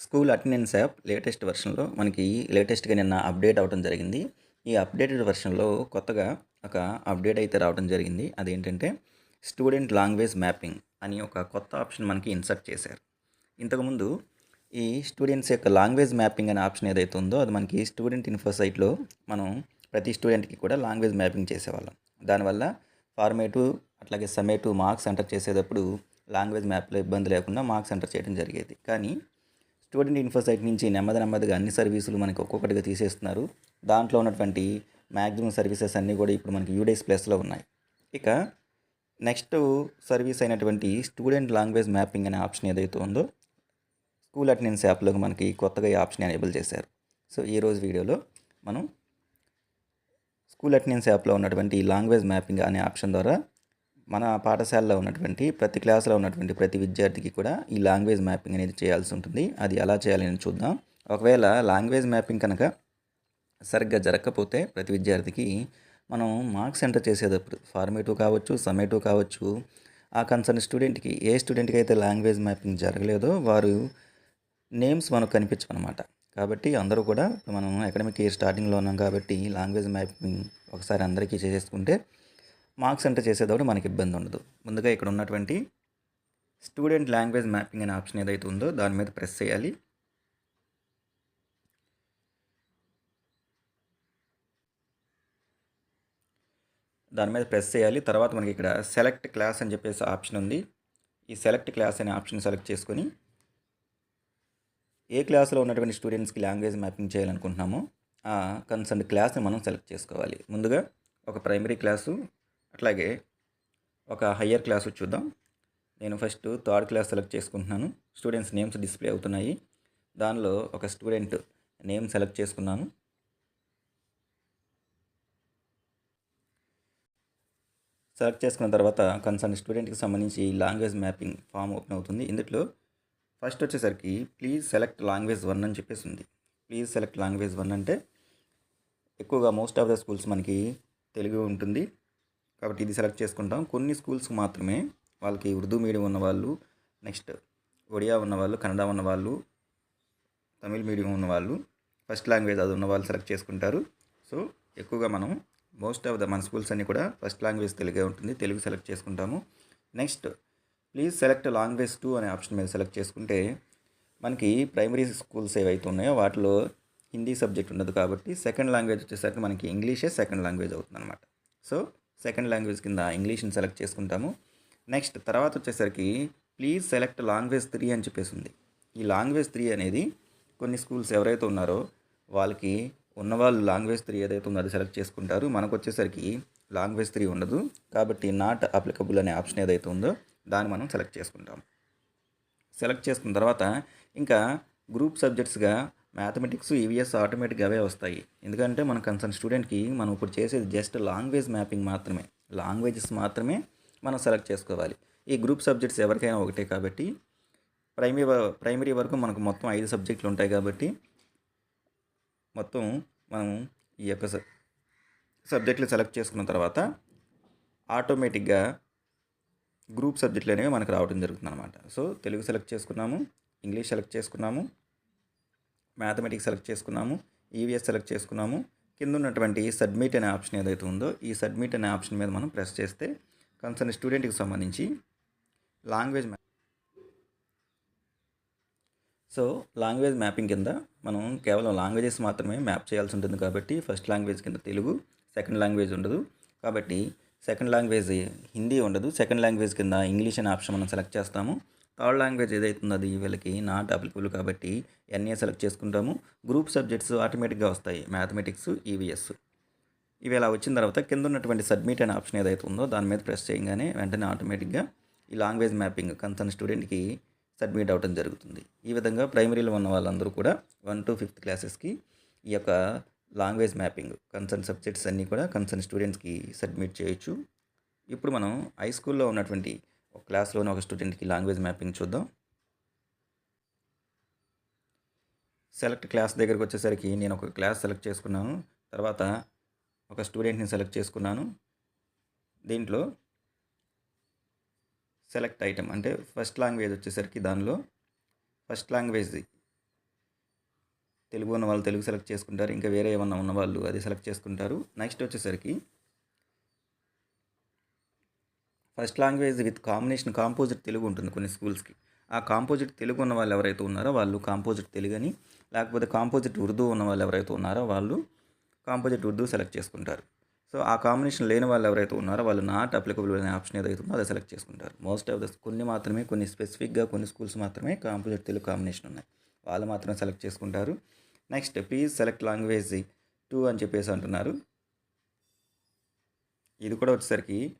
School attendance app latest వెర్షన్లో మనకి లేటెస్ట్గా నిన్న అప్డేట్ అవ్వడం జరిగింది. ఈ అప్డేటెడ్ వెర్షన్లో కొత్తగా ఒక అప్డేట్ అయితే రావడం జరిగింది. అదేంటంటే స్టూడెంట్ లాంగ్వేజ్ మ్యాపింగ్ అని ఒక కొత్త ఆప్షన్ మనకి ఇన్సర్ట్ చేశారు. ఇంతకుముందు ఈ స్టూడెంట్స్ యొక్క లాంగ్వేజ్ మ్యాపింగ్ అనే ఆప్షన్ ఏదైతే ఉందో అది మనకి స్టూడెంట్ ఇన్ఫో సైట్లో మనం ప్రతి స్టూడెంట్కి కూడా లాంగ్వేజ్ మ్యాపింగ్ చేసేవాళ్ళం. దానివల్ల ఫార్మేటివ్ అట్లాగే సమ్మేటివ్ మార్క్స్ ఎంటర్ చేసేటప్పుడు లాంగ్వేజ్ మ్యాప్లో ఇబ్బంది లేకుండా మార్క్స్ ఎంటర్ చేయడం జరిగేది. కానీ స్టూడెంట్ ఇన్ఫో సైట్ నుంచి నెమ్మది నెమ్మదిగా అన్ని సర్వీసులు మనకి ఒక్కొక్కటిగా తీసేస్తున్నారు. దాంట్లో ఉన్నటువంటి మ్యాక్సిమం సర్వీసెస్ అన్నీ కూడా ఇప్పుడు మనకి యూడేస్ ప్లస్లో ఉన్నాయి. ఇక నెక్స్ట్ సర్వీస్ అయినటువంటి స్టూడెంట్ లాంగ్వేజ్ మ్యాపింగ్ అనే ఆప్షన్ ఏదైతే ఉందో స్కూల్ అటెండెన్స్ యాప్లో మనకి కొత్తగా ఈ ఆప్షన్ ఎనేబుల్ చేశారు. సో ఈరోజు వీడియోలో మనం స్కూల్ అటెండెన్స్ యాప్లో ఉన్నటువంటి లాంగ్వేజ్ మ్యాపింగ్ అనే ఆప్షన్ ద్వారా మన పాఠశాలలో ఉన్నటువంటి ప్రతి క్లాస్లో ఉన్నటువంటి ప్రతి విద్యార్థికి కూడా ఈ లాంగ్వేజ్ మ్యాపింగ్ అనేది చేయాల్సి ఉంటుంది. అది ఎలా చేయాలని చూద్దాం. ఒకవేళ లాంగ్వేజ్ మ్యాపింగ్ కనుక సరిగ్గా జరగకపోతే ప్రతి విద్యార్థికి మనం మార్క్స్ ఎంటర్ చేసేటప్పుడు ఫార్మేటివ్ కావచ్చు సమేటివ్ కావచ్చు ఆ కన్సర్న్ స్టూడెంట్కి ఏ స్టూడెంట్కి అయితే లాంగ్వేజ్ మ్యాపింగ్ జరగలేదో వారు నేమ్స్ మనకు కనిపించమన్నమాట కాబట్టి అందరూ కూడా మనం అకాడమిక్ ఇయర్ స్టార్టింగ్లో ఉన్నాం కాబట్టి లాంగ్వేజ్ మ్యాపింగ్ ఒకసారి అందరికీ చేసేసుకుంటే మార్క్స్ ఎంటర్ చేసేటప్పుడు మనకి ఇబ్బంది ఉండదు. ముందుగా ఇక్కడ ఉన్నటువంటి స్టూడెంట్ లాంగ్వేజ్ మ్యాపింగ్ అనే ఆప్షన్ ఏదైతే ఉందో దాని మీద ప్రెస్ చేయాలి. దాని మీద ప్రెస్ చేయాలి. తర్వాత మనకి ఇక్కడ సెలెక్ట్ క్లాస్ అని చెప్పేసి ఆప్షన్ ఉంది. ఈ సెలెక్ట్ క్లాస్ అనే ఆప్షన్ సెలెక్ట్ చేసుకొని ఏ క్లాస్లో ఉన్నటువంటి స్టూడెంట్స్కి లాంగ్వేజ్ మ్యాపింగ్ చేయాలనుకుంటున్నామో ఆ కన్సర్న్ క్లాస్ని మనం సెలెక్ట్ చేసుకోవాలి. ముందుగా ఒక ప్రైమరీ క్లాసు అట్లాగే ఒక హయ్యర్ క్లాస్ చూద్దాం. నేను ఫస్ట్ థర్డ్ క్లాస్ సెలెక్ట్ చేసుకుంటున్నాను. స్టూడెంట్స్ నేమ్స్ డిస్ప్లే అవుతున్నాయి. దానిలో ఒక స్టూడెంట్ నేమ్ సెలెక్ట్ చేసుకున్నాను. సెలెక్ట్ చేసుకున్న తర్వాత కన్సర్న్ స్టూడెంట్కి సంబంధించి లాంగ్వేజ్ మ్యాపింగ్ ఫామ్ ఓపెన్ అవుతుంది. ఇందులో ఫస్ట్ వచ్చేసరికి ప్లీజ్ సెలెక్ట్ లాంగ్వేజ్ వన్ అని చెప్పేసి ఉంది. ప్లీజ్ సెలెక్ట్ లాంగ్వేజ్ వన్ అంటే ఎక్కువగా మోస్ట్ ఆఫ్ ద స్కూల్స్ మనకి తెలుగు ఉంటుంది. కాబట్టి ఇది సెలెక్ట్ చేసుకుంటాం. కొన్ని స్కూల్స్కి మాత్రమే వాళ్ళకి ఉర్దూ మీడియం ఉన్నవాళ్ళు నెక్స్ట్ ఒడియా ఉన్నవాళ్ళు కన్నడ ఉన్నవాళ్ళు తమిళ్ మీడియం ఉన్నవాళ్ళు ఫస్ట్ లాంగ్వేజ్ అది ఉన్నవాళ్ళు సెలెక్ట్ చేసుకుంటారు. సో ఎక్కువగా మనం మోస్ట్ ఆఫ్ ద మన స్కూల్స్ అన్నీ కూడా ఫస్ట్ లాంగ్వేజ్ తెలుగే ఉంటుంది. తెలుగు సెలెక్ట్ చేసుకుంటాము. Next please select language two అనే ఆప్షన్ మీద సెలెక్ట్ చేసుకుంటే మనకి ప్రైమరీ స్కూల్స్ ఏవైతే ఉన్నాయో వాటిలో హిందీ సబ్జెక్ట్ ఉండదు కాబట్టి సెకండ్ లాంగ్వేజ్ వచ్చేసరికి మనకి ఇంగ్లీషే సెకండ్ లాంగ్వేజ్ అవుతుంది అనమాట సో సెకండ్ లాంగ్వేజ్ కింద ఇంగ్లీష్ని సెలెక్ట్ చేసుకుంటాము. నెక్స్ట్ తర్వాత వచ్చేసరికి ప్లీజ్ సెలెక్ట్ లాంగ్వేజ్ త్రీ అని చెప్పేసి ఉంది ఈ లాంగ్వేజ్ త్రీ అనేది కొన్ని స్కూల్స్ ఎవరైతే ఉన్నారో వాళ్ళకి ఉన్నవాళ్ళు లాంగ్వేజ్ త్రీ ఏదైతే ఉందో అది సెలెక్ట్ చేసుకుంటారు. మనకు వచ్చేసరికి లాంగ్వేజ్ త్రీ ఉండదు. కాబట్టి నాట్ అప్లికబుల్ అనే ఆప్షన్ ఏదైతే ఉందో దాన్ని మనం సెలెక్ట్ చేసుకుంటాం. సెలెక్ట్ చేసుకున్న తర్వాత ఇంకా గ్రూప్ సబ్జెక్ట్స్గా మ్యాథమెటిక్స్ ఈవీఎస్ ఆటోమేటిక్ అవే వస్తాయి. ఎందుకంటే మన కన్సర్న్ స్టూడెంట్కి మనం ఇప్పుడు చేసేది జస్ట్ లాంగ్వేజ్ మ్యాపింగ్ మాత్రమే. లాంగ్వేజెస్ మాత్రమే మనం సెలెక్ట్ చేసుకోవాలి. ఈ గ్రూప్ సబ్జెక్ట్స్ ఎవరికైనా ఒకటే కాబట్టి ప్రైమరీ ప్రైమరీ వరకు మనకు మొత్తం ఐదు సబ్జెక్టులు ఉంటాయి కాబట్టి మొత్తం మనం ఈ యొక్క సబ్జెక్టులు సెలెక్ట్ చేసుకున్న తర్వాత ఆటోమేటిక్గా గ్రూప్ సబ్జెక్టులు అనేవి మనకు రావడం జరుగుతుంది అనమాట సో తెలుగు సెలెక్ట్ చేసుకున్నాము ఇంగ్లీష్ సెలెక్ట్ చేసుకున్నాము మ్యాథమెటిక్స్ సెలెక్ట్ చేసుకున్నాము ఈవీఎస్ సెలెక్ట్ చేసుకున్నాము. కింద ఉన్నటువంటి సబ్మిట్ అనే ఆప్షన్ ఏదైతే ఉందో ఈ సబ్మిట్ అనే ఆప్షన్ మీద మనం ప్రెస్ చేస్తే కన్సర్న్ స్టూడెంట్కి సంబంధించి language map so language mapping కింద మనం కేవలం లాంగ్వేజెస్ మాత్రమే మ్యాప్ చేయాల్సి ఉంటుంది కాబట్టి ఫస్ట్ లాంగ్వేజ్ కింద తెలుగు సెకండ్ లాంగ్వేజ్ ఉండదు. కాబట్టి సెకండ్ లాంగ్వేజ్ హిందీ ఉండదు. సెకండ్ లాంగ్వేజ్ కింద ఇంగ్లీష్ అనే ఆప్షన్ మనం సెలెక్ట్ చేస్తాము. థర్డ్ లాంగ్వేజ్ ఏదైతుందో అది వీళ్ళకి నాట్ అప్లికబుల్ కాబట్టి ఎన్ఏ సెలెక్ట్ చేసుకుంటాము. గ్రూప్ సబ్జెక్ట్స్ ఆటోమేటిక్గా వస్తాయి. మ్యాథమెటిక్స్ ఈవీఎస్ ఇవి ఇలా వచ్చిన తర్వాత కింద ఉన్నటువంటి సబ్మిట్ అనే ఆప్షన్ ఏదైతే ఉందో దాని మీద ప్రెస్ చేయగానే వెంటనే ఆటోమేటిక్గా ఈ లాంగ్వేజ్ మ్యాపింగ్ కన్సర్న్ స్టూడెంట్కి సబ్మిట్ అవ్వడం జరుగుతుంది. ఈ విధంగా ప్రైమరీలో ఉన్న వాళ్ళందరూ కూడా వన్ టు ఫిఫ్త్ క్లాసెస్కి ఈ యొక్క లాంగ్వేజ్ మ్యాపింగ్ కన్సర్న్ సబ్జెక్ట్స్ అన్నీ కూడా కన్సర్న్ స్టూడెంట్స్కి సబ్మిట్ చేయొచ్చు. ఇప్పుడు మనం హై స్కూల్లో ఉన్నటువంటి ఒక క్లాస్లోని ఒక స్టూడెంట్కి లాంగ్వేజ్ మ్యాపింగ్ చూద్దాం. సెలెక్ట్ క్లాస్ దగ్గరికి వచ్చేసరికి నేను ఒక క్లాస్ సెలెక్ట్ చేసుకున్నాను. తర్వాత ఒక స్టూడెంట్ని సెలెక్ట్ చేసుకున్నాను. దీంట్లో సెలెక్ట్ ఐటమ్ అంటే ఫస్ట్ లాంగ్వేజ్ వచ్చేసరికి దానిలో ఫస్ట్ లాంగ్వేజ్ తెలుగు ఉన్న వాళ్ళు తెలుగు సెలెక్ట్ చేసుకుంటారు. ఇంకా వేరే ఏమన్నా ఉన్న వాళ్ళు అది సెలెక్ట్ చేసుకుంటారు. నెక్స్ట్ వచ్చేసరికి first language with combination composite Telugu ఉంటుంది కొన్ని స్కూల్స్కి. ఆ కాంపోజిట్ తెలుగు ఉన్న వాళ్ళు ఎవరైతే ఉన్నారో వాళ్ళు కాంపోజిట్ తెలుగు అని లేకపోతే కాంపోజిట్ ఉర్దూ ఉన్న వాళ్ళు ఎవరైతే ఉన్నారో వాళ్ళు కాంపోజిట్ ఉర్దూ సెలెక్ట్ చేసుకుంటారు. సో ఆ కాంబినేషన్ లేని వాళ్ళు ఎవరైతే ఉన్నారో వాళ్ళు నాట్ అప్లికబుల్ అనే ఆప్షన్ ఏదైతే ఉందో అది సెలెక్ట్ చేసుకుంటారు. మోస్ట్ ఆఫ్ ద కొన్ని మాత్రమే కొన్ని స్పెసిఫిక్గా కొన్ని స్కూల్స్ మాత్రమే కాంపోజిట్ తెలుగు కాంబినేషన్ ఉన్నాయి. వాళ్ళు మాత్రమే సెలెక్ట్ చేసుకుంటారు. Next please select language two అని చెప్పేసి అంటున్నారు. ఇది కూడా వచ్చేసరికి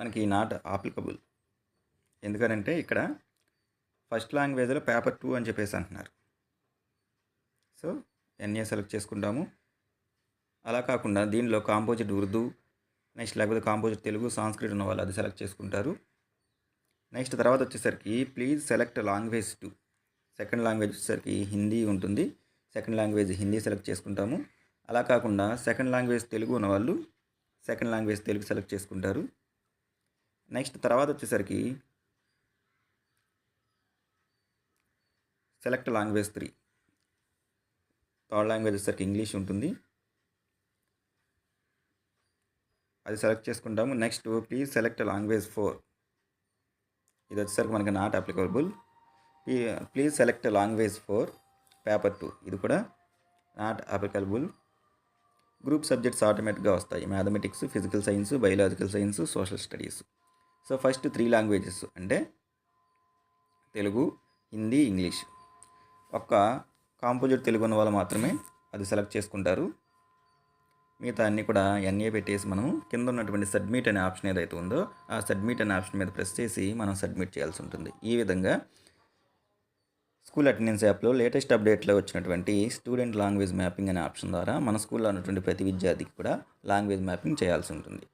మనకి నాట్ ఆప్లికబుల్ ఎందుకనంటే ఇక్కడ ఫస్ట్ లాంగ్వేజ్లో పేపర్ టూ అని చెప్పేసి అంటున్నారు. సో ఎన్ఏ సెలెక్ట్ చేసుకుంటాము. అలా కాకుండా దీనిలో కాంపోజిట్ ఉర్దూ నెక్స్ట్ లేకపోతే కాంపోజిట్ తెలుగు సాంస్క్రిట్ ఉన్న వాళ్ళు అది సెలెక్ట్ చేసుకుంటారు. నెక్స్ట్ తర్వాత వచ్చేసరికి please select language two second language వచ్చేసరికి హిందీ ఉంటుంది. సెకండ్ లాంగ్వేజ్ హిందీ సెలెక్ట్ చేసుకుంటాము. అలా కాకుండా సెకండ్ లాంగ్వేజ్ తెలుగు ఉన్న వాళ్ళు సెకండ్ లాంగ్వేజ్ తెలుగు సెలెక్ట్ చేసుకుంటారు. నెక్స్ట్ తర్వాత వచ్చేసరికి select language three. Third language వచ్చేసరికి ఇంగ్లీష్ ఉంటుంది. అది సెలెక్ట్ చేసుకుంటాము. Next please select language four. ఇది వచ్చేసరికి మనకి not applicable. Please select language four paper two. ఇది కూడా నాట్ అప్లికబుల్. గ్రూప్ సబ్జెక్ట్స్ ఆటోమేటిక్గా వస్తాయి. Mathematics physical science biological science social studies. So first three languages అంటే తెలుగు హిందీ ఇంగ్లీష్. ఒక్క కాంపోజిట్ తెలుగు ఉన్న వాళ్ళు మాత్రమే అది సెలెక్ట్ చేసుకుంటారు. మిగతా అన్నీ కూడా ఎన్ఏ పెట్టేసి మనం కింద ఉన్నటువంటి సబ్మిట్ అనే ఆప్షన్ ఏదైతే ఉందో ఆ సబ్మిట్ అనే ఆప్షన్ మీద ప్రెస్ చేసి మనం సబ్మిట్ చేయాల్సి ఉంటుంది. ఈ విధంగా స్కూల్ అటెండెన్స్ యాప్లో లేటెస్ట్ అప్డేట్లో వచ్చినటువంటి స్టూడెంట్ లాంగ్వేజ్ మ్యాపింగ్ అనే ఆప్షన్ ద్వారా మన స్కూల్లో ఉన్నటువంటి ప్రతి విద్యార్థికి కూడా లాంగ్వేజ్ మ్యాపింగ్ చేయాల్సి ఉంటుంది.